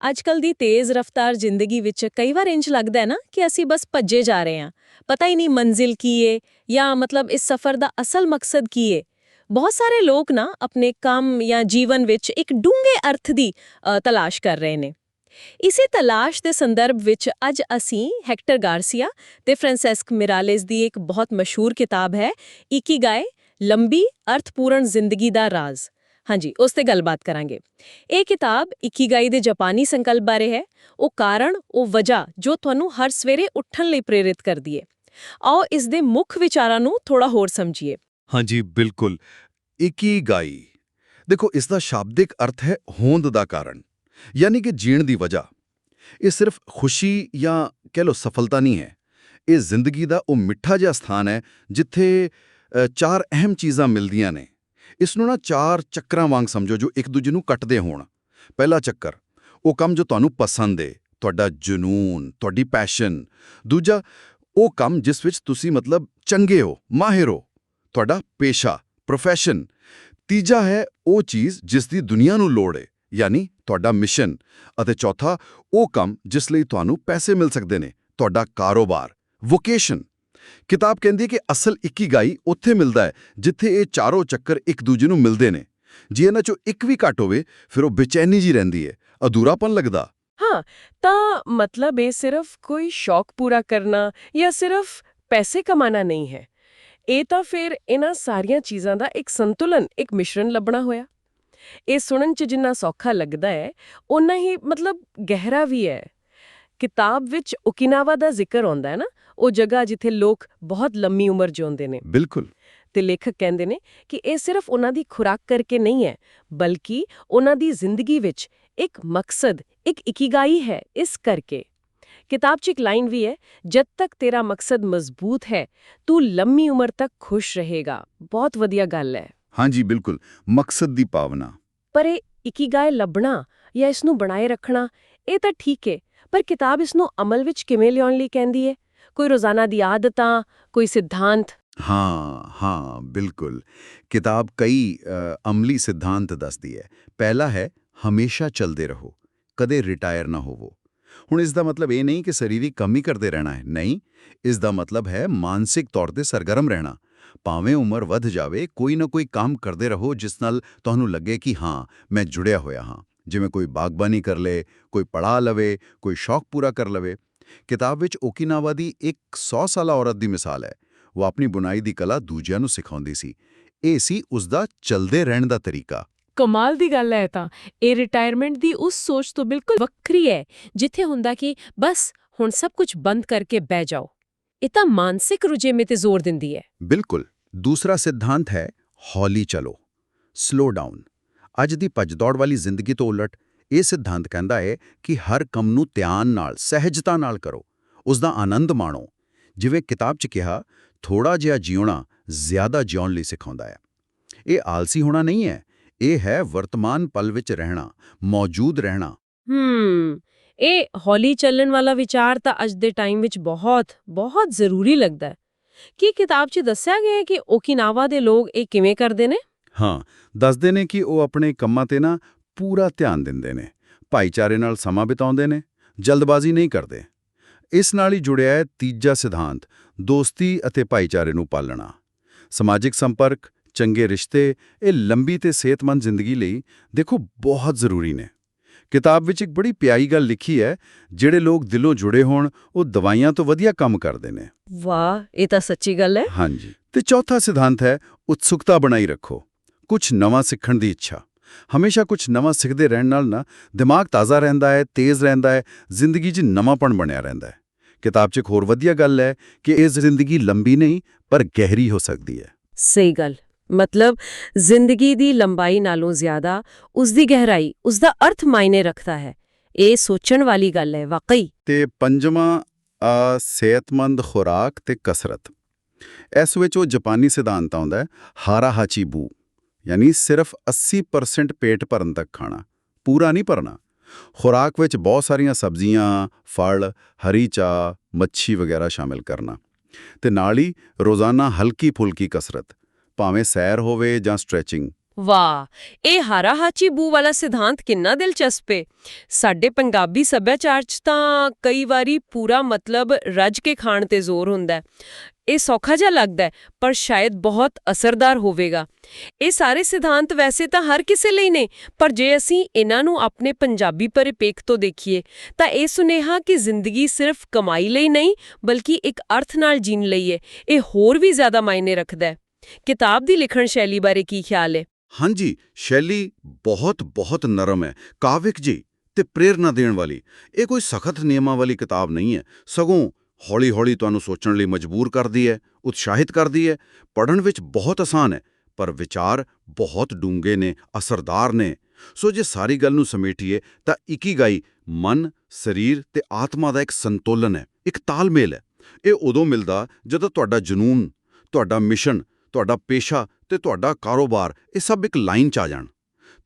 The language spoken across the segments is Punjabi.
ਅੱਜਕੱਲ ਦੀ ਤੇਜ਼ ਰਫ਼ਤਾਰ ਜ਼ਿੰਦਗੀ ਵਿੱਚ ਕਈ ਵਾਰ ਇੰਜ ਲੱਗਦਾ ਹੈ ਨਾ ਕਿ ਅਸੀਂ ਬਸ ਭੱਜੇ ਜਾ ਰਹੇ ਹਾਂ। ਪਤਾ ਹੀ ਨਹੀਂ ਮੰਜ਼ਿਲ ਕੀ ਏ ਜਾਂ ਮਤਲਬ ਇਸ ਸਫ਼ਰ ਦਾ ਅਸਲ ਮਕਸਦ ਕੀ ਏ। ਬਹੁਤ ਸਾਰੇ ਲੋਕ ਨਾ ਆਪਣੇ ਕੰਮ ਜਾਂ ਜੀਵਨ ਵਿੱਚ ਇੱਕ ਡੂੰਘੇ ਅਰਥ ਦੀ ਤਲਾਸ਼ ਕਰ ਰਹੇ ਨੇ। ਇਸੇ ਤਲਾਸ਼ ਦੇ ਸੰਦਰਭ ਵਿੱਚ ਅੱਜ ਅਸੀਂ ਹੈਕਟਰ ਗਾਰਸੀਆ ਤੇ ਫ੍ਰਾਂਸੈਸਕ ਮਿਰਾਲੇਸ ਦੀ ਇੱਕ ਬਹੁਤ ਮਸ਼ਹੂਰ ਕਿਤਾਬ ਹੈ ਇਕੀਗਾਈ ਲੰਬੀ ਅਰਥਪੂਰਨ ਜ਼ਿੰਦਗੀ ਦਾ ਰਾਜ਼। ਹਾਂਜੀ, ਉਸ ਤੇ ਗੱਲਬਾਤ ਕਰਾਂਗੇ। ਇਹ ਕਿਤਾਬ ਇਕੀਗਾਈ ਦੇ ਜਾਪਾਨੀ ਸੰਕਲਪ ਬਾਰੇ ਹੈ। ਉਹ ਕਾਰਨ ਉਹ ਵਜ੍ਹਾ ਜੋ ਤੁਹਾਨੂੰ ਹਰ ਸਵੇਰੇ ਉੱਠਣ ਲਈ ਪ੍ਰੇਰਿਤ ਕਰਦੀ ਹੈ ਆਓ ਇਸ ਦੇ ਮੁੱਖ ਵਿਚਾਰਾਂ ਨੂੰ ਥੋੜਾ ਹੋਰ ਸਮਝੀਏ। ਹਾਂਜੀ, ਬਿਲਕੁਲ। ਇਕੀਗਾਈ। ਦੇਖੋ, ਇਸ ਦਾ ਸ਼ਾਬਦਿਕ ਅਰਥ ਹੈ ਹੋਂਦ ਦਾ ਕਾਰਨ ਯਾਨੀ ਕਿ ਜੀਣ ਦੀ ਵਜ੍ਹਾ। ਇਹ ਸਿਰਫ ਖੁਸ਼ੀ ਜਾਂ ਕਹਿ ਲੋ ਸਫਲਤਾ ਨਹੀਂ ਹੈ। ਇਹ ਜ਼ਿੰਦਗੀ ਦਾ ਉਹ ਮਿੱਠਾ ਜਿਹਾ ਸਥਾਨ ਹੈ ਜਿੱਥੇ ਚਾਰ ਅਹਿਮ ਚੀਜ਼ਾਂ ਮਿਲਦੀਆਂ ਨੇ। ਇਸ ਨੂੰ ਨਾ ਚਾਰ ਚੱਕਰਾਂ ਵਾਂਗ ਸਮਝੋ ਜੋ ਇੱਕ ਦੂਜੇ ਨੂੰ ਕੱਟਦੇ ਹੋਣ। ਪਹਿਲਾ ਚੱਕਰ, ਉਹ ਕੰਮ ਜੋ ਤੁਹਾਨੂੰ ਪਸੰਦ ਹੈ ਤੁਹਾਡਾ ਜਨੂਨ, ਤੁਹਾਡੀ ਪੈਸ਼ਨ ਦੂਜਾ, ਉਹ ਕੰਮ ਜਿਸ ਵਿੱਚ ਤੁਸੀਂ ਮਤਲਬ ਚੰਗੇ ਹੋ, ਮਾਹਿਰ ਹੋ, ਤੁਹਾਡਾ ਪੇਸ਼ਾ ਪ੍ਰੋਫੈਸ਼ਨ ਤੀਜਾ ਹੈ ਉਹ ਚੀਜ਼ ਜਿਸ ਦੀ ਦੁਨੀਆ ਨੂੰ ਲੋੜ ਹੈ ਯਾਨੀ ਤੁਹਾਡਾ ਮਿਸ਼ਨ ਅਤੇ ਚੌਥਾ, ਉਹ ਕੰਮ ਜਿਸ ਲਈ ਤੁਹਾਨੂੰ ਪੈਸੇ ਮਿਲ ਸਕਦੇ ਨੇ, ਤੁਹਾਡਾ ਕਾਰੋਬਾਰ ਵੋਕੇਸ਼ਨ ਕਿਤਾਬ ਕਹਿੰਦੀ ਹੈ ਕਿ ਅਸਲ ਇਕੀਗਾਈ ਉੱਥੇ ਮਿਲਦਾ ਹੈ, ਜਿੱਥੇ ਇਹ ਚਾਰੋਂ ਚੱਕਰ ਇੱਕ ਦੂਜੇ ਨੂੰ ਮਿਲਦੇ ਨੇ। ਜੇ ਇਹਨਾਂ ਚੋਂ ਇੱਕ ਵੀ ਘੱਟ ਹੋਵੇ, ਫਿਰ ਉਹ ਬੇਚੈਨੀ ਜੀ ਰਹਿੰਦੀ ਹੈ, ਅਧੂਰਾਪਨ ਲੱਗਦਾ। ਹਾਂ, ਤਾਂ ਮਤਲਬ ਇਹ ਸਿਰਫ ਕੋਈ ਸ਼ੌਕ ਪੂਰਾ ਕਰਨਾ ਜਾਂ ਸਿਰਫ ਪੈਸੇ ਕਮਾਣਾ ਨਹੀਂ ਹੈ। ਇਹ ਤਾਂ ਫਿਰ ਇਹਨਾਂ ਸਾਰੀਆਂ ਚੀਜ਼ਾਂ ਦਾ ਇੱਕ ਸੰਤੁਲਨ, ਇੱਕ ਮਿਸ਼ਰਣ ਲੱਭਣਾ ਹੋਇਆ। ਇਹ ਸੁਣਨ ਚ ਜਿੰਨਾ ਸੌਖਾ ਲੱਗਦਾ ਹੈ ਉਨਾ ਹੀ ਮਤਲਬ ਗਹਿਰਾ ਵੀ ਹੈ। ਕਿਤਾਬ ਵਿੱਚ ਓਕਿਨਾਵਾ ਦਾ ਜ਼ਿਕਰ ਆਉਂਦਾ ਹੈ ਨਾ ਉਹ ਜਗ੍ਹਾ ਜਿੱਥੇ ਲੋਕ ਬਹੁਤ ਲੰਮੀ ਉਮਰ ਜਿਉਂਦੇ ਨੇ। ਬਿਲਕੁਲ। ਤੇ ਲੇਖਕ ਕਹਿੰਦੇ ਨੇ ਕਿ ਇਹ ਸਿਰਫ ਉਹਨਾਂ ਦੀ ਖੁਰਾਕ ਕਰਕੇ ਨਹੀਂ ਹੈ ਬਲਕਿ ਉਹਨਾਂ ਦੀ ਜ਼ਿੰਦਗੀ ਵਿੱਚ ਇੱਕ ਮਕਸਦ ਇੱਕ ਇਕੀਗਾਈ ਹੈ ਇਸ ਕਰਕੇ। ਕਿਤਾਬ 'ਚ ਇੱਕ ਲਾਈਨ ਵੀ ਹੈ ਜਦ ਤੱਕ ਤੇਰਾ ਮਕਸਦ ਮਜ਼ਬੂਤ ਹੈ ਤੂੰ ਲੰਮੀ ਉਮਰ ਤੱਕ ਖੁਸ਼ ਰਹੇਗਾ। ਬਹੁਤ ਵਧੀਆ ਗੱਲ ਹੈ। ਹਾਂਜੀ ਬਿਲਕੁਲ। ਮਕਸਦ ਦੀ ਭਾਵਨਾ। ਪਰ ਇਹ ਇਕੀਗਾਈ ਲੱਭਣਾ ਜਾਂ ਇਸ ਨੂੰ ਬਣਾਏ ਰੱਖਣਾ ਇਹ ਤਾਂ ਠੀਕ ਹੈ ਪਰ ਕਿਤਾਬ ਇਸ ਨੂੰ ਅਮਲ ਵਿੱਚ ਕਿਵੇਂ ਲਿਆਉਣ ਲਈ ਕਹਿੰਦੀ ਹੈ? ਕੋਈ ਰੋਜ਼ਾਨਾ ਦੀ ਆਦਤਾਂ, ਕੋਈ ਸਿਧਾਂਤ? ਹਾਂ ਹਾਂ, ਬਿਲਕੁਲ। ਕਿਤਾਬ ਕਈ ਅਮਲੀ ਸਿਧਾਂਤ ਦੱਸਦੀ ਹੈ। ਪਹਿਲਾ ਹੈ, ਹਮੇਸ਼ਾ ਚੱਲਦੇ ਰਹੋ, ਕਦੇ ਰਿਟਾਇਰ ਨਾ ਹੋਵੋ। ਹੁਣ ਇਸ ਦਾ ਮਤਲਬ ਇਹ ਨਹੀਂ ਕਿ ਸਰੀਰਕ ਕਮੀ ਕਰਦੇ ਰਹਿਣਾ ਹੈ। ਨਹੀਂ, ਇਸ ਦਾ ਮਤਲਬ ਹੈ ਮਾਨਸਿਕ ਤੌਰ ਤੇ ਸਰਗਰਮ ਰਹਿਣਾ। ਭਾਵੇਂ ਉਮਰ ਵੱਧ ਜਾਵੇ, ਕੋਈ ਨਾ ਕੋਈ ਕੰਮ ਕਰਦੇ ਰਹੋ, ਜਿਸ ਨਾਲ ਤੁਹਾਨੂੰ ਲੱਗੇ ਕਿ ਹਾਂ, ਮੈਂ ਜੁੜਿਆ ਹੋਇਆ ਹਾਂ। ਜਿਵੇਂ ਕੋਈ ਬਾਗਬਾਨੀ ਕਰ ਲੇ, ਕੋਈ ਪੜ੍ਹਾ ਲਵੇ, ਕੋਈ ਸ਼ੌਕ ਪੂਰਾ ਕਰ ਲਵੇ। ਕਿਤਾਬ ਵਿੱਚ ਓਕਿਨਾਵਾ ਦੀ ਇੱਕ 100 ਸਾਲਾ ਔਰਤ ਦੀ ਮਿਸਾਲ ਹੈ। ਉਹ ਆਪਣੀ ਬੁਣਾਈ ਦੀ ਕਲਾ ਦੂਜਿਆਂ ਨੂੰ ਸਿਖਾਉਂਦੀ ਸੀ। ਇਹ ਸੀ ਉਸ ਦਾ ਚਲਦੇ ਰਹਿਣ ਦਾ ਤਰੀਕਾ। ਕਮਾਲ ਦੀ ਗੱਲ ਹੈ ਤਾਂ। ਇਹ ਰਿਟਾਇਰਮੈਂਟ ਦੀ ਉਸ ਸੋਚ ਤੋਂ ਬਿਲਕੁਲ ਵੱਖਰੀ ਹੈ ਜਿੱਥੇ ਹੁੰਦਾ ਕਿ ਬਸ ਹੁਣ ਸਭ ਕੁਝ ਬੰਦ ਕਰਕੇ ਬਹਿ ਜਾਓ। ਇਹ ਤਾਂ ਮਾਨਸਿਕ ਰੁਝੇਵੇਂ ਤੇ ਜ਼ੋਰ ਦਿੰਦੀ ਹੈ। ਬਿਲਕੁਲ। ਦੂਸਰਾ ਸਿਧਾਂਤ ਹੈ ਹੌਲੀ ਚਲੋ। ਸਲੋ ਡਾਊਨ ਅੱਜ ਦੀ ਭੱਜਦੌੜ ਵਾਲੀ ਜ਼ਿੰਦਗੀ ਤੋਂ ਉਲਟ ਇਹ ਸਿਧਾਂਤ ਕਹਿੰਦਾ ਹੈ ਕਿ ਹਰ ਕੰਮ ਨੂੰ ਧਿਆਨ ਨਾਲ ਸਹਿਜਤਾ ਨਾਲ ਕਰੋ ਉਸ ਦਾ ਆਨੰਦ ਮਾਣੋ। ਜਿਵੇਂ ਕਿਤਾਬ 'ਚ ਕਿਹਾ ਥੋੜਾ ਜਿਹਾ ਜਿਉਣਾ ਜ਼ਿਆਦਾ ਜਿਉਣ ਲਈ ਸਿਖਾਉਂਦਾ ਹੈ। ਇਹ ਆਲਸੀ ਹੋਣਾ ਨਹੀਂ ਹੈ ਇਹ ਹੈ ਵਰਤਮਾਨ ਪਲ ਵਿੱਚ ਰਹਿਣਾ ਮੌਜੂਦ ਰਹਿਣਾ। ਹੂੰ ਇਹ ਹੌਲੀ ਚੱਲਣ ਵਾਲਾ ਵਿਚਾਰ ਤਾਂ ਅੱਜ ਦੇ ਟਾਈਮ ਵਿੱਚ ਬਹੁਤ ਬਹੁਤ ਜ਼ਰੂਰੀ ਲੱਗਦਾ ਹੈ। ਕੀ ਕਿਤਾਬ 'ਚ ਦੱਸਿਆ ਗਿਆ ਹੈ ਕਿ ਓਕਿਨਾਵਾ ਦੇ ਲੋਕ ਇਹ ਕਿਵੇਂ ਕਰਦੇ ਨੇ? ਹਾਂ ਦੱਸਦੇ ਨੇ ਕਿ ਉਹ ਆਪਣੇ ਕੰਮਾਂ ਤੇ ਨਾ ਪੂਰਾ ਧਿਆਨ ਦਿੰਦੇ ਨੇ ਭਾਈਚਾਰੇ ਨਾਲ ਸਮਾਂ ਬਿਤਾਉਂਦੇ ਨੇ ਜਲਦਬਾਜ਼ੀ ਨਹੀਂ ਕਰਦੇ। ਇਸ ਨਾਲ ਹੀ ਜੁੜਿਆ ਹੈ ਤੀਜਾ ਸਿਧਾਂਤ ਦੋਸਤੀ ਅਤੇ ਭਾਈਚਾਰੇ ਨੂੰ ਪਾਲਣਾ। ਸਮਾਜਿਕ ਸੰਪਰਕ ਚੰਗੇ ਰਿਸ਼ਤੇ ਇਹ ਲੰਬੀ ਤੇ ਸਿਹਤਮੰਦ ਜ਼ਿੰਦਗੀ ਲਈ ਦੇਖੋ ਬਹੁਤ ਜ਼ਰੂਰੀ ਨੇ। ਕਿਤਾਬ ਵਿੱਚ ਇੱਕ ਬੜੀ ਪਿਆਰੀ ਗੱਲ ਲਿਖੀ ਹੈ ਜਿਹੜੇ ਲੋਕ ਦਿਲੋਂ ਜੁੜੇ ਹੋਣ ਉਹ ਦਵਾਈਆਂ ਤੋਂ ਵਧੀਆ ਕੰਮ ਕਰਦੇ ਨੇ। ਵਾਹ ਇਹ ਤਾਂ ਸੱਚੀ ਗੱਲ ਹੈ। ਹਾਂਜੀ। ਤੇ ਚੌਥਾ ਸਿਧਾਂਤ ਹੈ ਉਤਸੁਕਤਾ ਬਣਾਈ ਰੱਖੋ ਕੁਝ ਨਵਾਂ ਸਿੱਖਣ ਦੀ ਇੱਛਾ। ਹਮੇਸ਼ਾ ਕੁਝ ਨਵਾਂ ਸਿੱਖਦੇ ਰਹਿਣ ਨਾਲ ਨਾ ਦਿਮਾਗ ਤਾਜ਼ਾ ਰਹਿੰਦਾ ਹੈ ਤੇਜ਼ ਰਹਿੰਦਾ ਹੈ ਜ਼ਿੰਦਗੀ 'ਚ ਨਵਾਂਪਣ ਬਣਿਆ ਰਹਿੰਦਾ ਹੈ। ਕਿਤਾਬ 'ਚ ਇੱਕ ਹੋਰ ਵਧੀਆ ਗੱਲ ਹੈ ਕਿ ਇਹ ਜ਼ਿੰਦਗੀ ਲੰਬੀ ਨਹੀਂ ਪਰ ਗਹਿਰੀ ਹੋ ਸਕਦੀ ਹੈ। ਸਹੀ ਗੱਲ। ਮਤਲਬ ਜ਼ਿੰਦਗੀ ਦੀ ਲੰਬਾਈ ਨਾਲੋਂ ਜ਼ਿਆਦਾ ਉਸ ਦੀ ਗਹਿਰਾਈ ਉਸ ਦਾ ਅਰਥ ਮਾਇਨੇ ਰੱਖਦਾ ਹੈ। ਇਹ ਸੋਚਣ ਵਾਲੀ ਗੱਲ ਹੈ ਵਾਕਈ। ਤੇ ਪੰਜਵਾਂ ਸਿਹਤਮੰਦ ਖੁਰਾਕ ਤੇ ਕਸਰਤ। ਇਸ ਵਿੱਚ ਉਹ ਜਾਪਾਨੀ ਸਿਧਾਂਤ ਆਉਂਦਾ ਹੈ ਹਾਰਾ ਹਾਚੀਬੂ ਯਾਨੀ ਸਿਰਫ 80% ਪੇਟ ਭਰਨ ਤੱਕ ਖਾਣਾ, ਪੂਰਾ ਨਹੀਂ ਭਰਨਾ। ਖੁਰਾਕ ਵਿੱਚ ਬਹੁਤ ਸਾਰੀਆਂ ਸਬਜ਼ੀਆਂ, ਫਲ, ਹਰੀ ਚਾਹ, ਮੱਛੀ ਵਗੈਰਾ ਸ਼ਾਮਿਲ ਕਰਨਾ। ਤੇ ਨਾਲ ਹੀ ਰੋਜ਼ਾਨਾ ਹਲਕੀ ਫੁਲਕੀ ਕਸਰਤ, ਭਾਵੇਂ ਸੈਰ ਹੋਵੇ ਜਾਂ ਸਟ੍ਰੈਚਿੰਗ। ਵਾਹ! ਇਹ ਹਾਰਾਹਾਚੀ ਬੂ ਵਾਲਾ ਸਿਧਾਂਤ ਕਿੰਨਾ ਦਿਲਚਸਪ ਹੈ ਸਾਡੇ ਪੰਜਾਬੀ ਸੱਭਿਆਚਾਰ 'ਚ ਤਾਂ ਕਈ ਵਾਰੀ ਪੂਰਾ ਮਤਲਬ ਰੱਜ ਕੇ ਖਾਣ ਤੇ ਜ਼ੋਰ ਹੁੰਦਾ ਇਹ ਸੌਖਾ ਜਿਹਾ ਲੱਗਦਾ ਪਰ ਸ਼ਾਇਦ ਬਹੁਤ ਅਸਰਦਾਰ ਹੋਵੇਗਾ। ਇਹ ਸਾਰੇ ਸਿਧਾਂਤ ਵੈਸੇ ਤਾਂ ਹਰ ਕਿਸੇ ਲਈ ਨੇ, ਪਰ ਜੇ ਅਸੀਂ ਇਹਨਾਂ ਨੂੰ ਆਪਣੇ ਪੰਜਾਬੀ ਪਰਿਪੇਖ ਤੋਂ ਦੇਖੀਏ, ਤਾਂ ਇਹ ਸੁਨੇਹਾ ਕਿ ਜ਼ਿੰਦਗੀ ਸਿਰਫ ਕਮਾਈ ਲਈ ਨਹੀਂ, ਬਲਕਿ ਇੱਕ ਅਰਥ ਨਾਲ ਜੀਣ ਲਈ ਹੈ, ਇਹ ਹੋਰ ਵੀ ਜ਼ਿਆਦਾ ਮਾਇਨੇ ਰੱਖਦਾ ਹੈ। ਕਿਤਾਬ ਦੀ ਲਿਖਣ ਸ਼ੈਲੀ ਬਾਰੇ ਕੀ ਖਿਆਲ ਹੈ? ਹਾਂਜੀ, ਸ਼ੈਲੀ ਬਹੁਤ ਬਹੁਤ ਨਰਮ ਹੈ, ਕਾਵਿਕ ਜੀ ਤੇ ਪ੍ਰੇਰਨਾ ਦੇਣ ਵਾਲੀ। ਇਹ ਕੋਈ ਸਖਤ ਨਿਯਮਾਂ ਵਾਲੀ ਕਿਤਾਬ ਨਹੀਂ ਹੈ, ਸਗੋਂ ਹੌਲੀ-ਹੌਲੀ ਤੁਹਾਨੂੰ ਸੋਚਣ ਲਈ ਮਜਬੂਰ ਕਰਦੀ ਹੈ, ਉਤਸ਼ਾਹਿਤ ਕਰਦੀ ਹੈ। ਪੜ੍ਹਨ ਵਿੱਚ ਬਹੁਤ ਆਸਾਨ ਹੈ, ਪਰ ਵਿਚਾਰ ਬਹੁਤ ਡੂੰਘੇ ਨੇ, ਅਸਰਦਾਰ ਨੇ। ਸੋ ਜੇ ਸਾਰੀ ਗੱਲ ਨੂੰ ਸਮੇਟੀਏ, ਤਾਂ ਇਕੀਗਾਈ ਮਨ, ਸਰੀਰ ਤੇ ਆਤਮਾ ਦਾ ਇੱਕ ਸੰਤੁਲਨ ਹੈ, ਇੱਕ ਤਾਲਮੇਲ ਹੈ। ਇਹ ਉਦੋਂ ਮਿਲਦਾ ਜਦੋਂ ਤੁਹਾਡਾ ਜਨੂਨ, ਤੁਹਾਡਾ ਮਿਸ਼ਨ, ਤੁਹਾਡਾ ਪੇਸ਼ਾ ਤੇ ਤੁਹਾਡਾ ਕਾਰੋਬਾਰ, ਇਹ ਸਭ ਇੱਕ ਲਾਈਨ 'ਚ ਆ ਜਾਣ।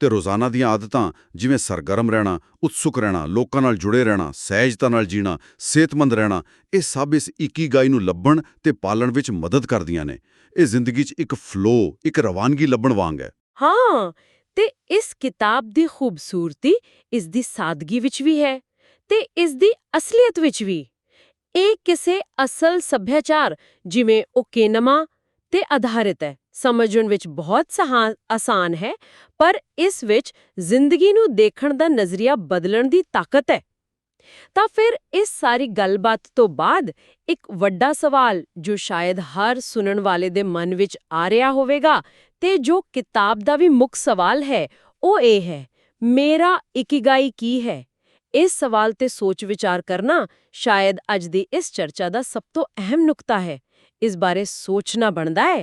ਤੇ ਰੋਜ਼ਾਨਾ ਦੀਆਂ ਆਦਤਾਂ ਜਿਵੇਂ ਸਰਗਰਮ ਰਹਿਣਾ, ਉਤਸੁਕ ਰਹਿਣਾ, ਲੋਕਾਂ ਨਾਲ ਜੁੜੇ ਰਹਿਣਾ, ਸਹਿਜਤਾ ਨਾਲ ਜੀਣਾ, ਸਿਹਤਮੰਦ ਰਹਿਣਾ, ਇਹ ਸਭ ਇਸ ਇਕੀਗਾਈ ਨੂੰ ਲੱਭਣ ਤੇ ਪਾਲਣ ਵਿੱਚ ਮਦਦ ਕਰਦੀਆਂ ਨੇ। ਇਹ ਜ਼ਿੰਦਗੀ 'ਚ ਇੱਕ ਫਲੋ ਇੱਕ ਰਵਾਨਗੀ ਲੱਭਣ ਵਾਂਗ ਹੈ। ਹਾਂ, ਤੇ ਇਸ ਕਿਤਾਬ ਦੀ ਖੂਬਸੂਰਤੀ ਇਸ ਦੀ ਸਾਦਗੀ ਵਿੱਚ ਵੀ ਹੈ ਤੇ ਇਸ ਦੀ ਅਸਲੀਅਤ ਵਿੱਚ ਵੀ। ਇਹ ਕਿਸੇ ਅਸਲ ਸੱਭਿਆਚਾਰ ਜਿਵੇਂ ਓਕੇਨਮਾ ਤੇ ਆਧਾਰਿਤ ਹੈ। ਸਮਝਣ ਵਿੱਚ ਬਹੁਤ ਸਹਾ- ਆਸਾਨ ਹੈ, ਪਰ ਇਸ ਵਿੱਚ ਜ਼ਿੰਦਗੀ ਨੂੰ ਦੇਖਣ ਦਾ ਨਜ਼ਰੀਆ ਬਦਲਣ ਦੀ ਤਾਕਤ ਹੈ। ਤਾਂ ਫਿਰ ਇਸ ਸਾਰੀ ਗੱਲਬਾਤ ਤੋਂ ਬਾਅਦ ਇੱਕ ਵੱਡਾ ਸਵਾਲ ਜੋ ਸ਼ਾਇਦ ਹਰ ਸੁਣਨ ਵਾਲੇ ਦੇ ਮਨ ਵਿੱਚ ਆ ਰਿਹਾ ਹੋਵੇਗਾ ਤੇ ਜੋ ਕਿਤਾਬ ਦਾ ਵੀ ਮੁੱਖ ਸਵਾਲ ਹੈ, ਉਹ ਇਹ ਹੈ, ਮੇਰਾ ਇਕਿਗਾਈ ਕੀ ਹੈ? ਇਸ ਸਵਾਲ ਤੇ ਸੋਚ ਵਿਚਾਰ ਕਰਨਾ ਸ਼ਾਇਦ ਅੱਜ ਦੀ ਇਸ ਚਰਚਾ ਦਾ ਸਭ ਤੋਂ ਅਹਿਮ ਨੁਕਤਾ ਹੈ। ਇਸ ਬਾਰੇ ਸੋਚਣਾ ਬਣਦਾ ਹੈ?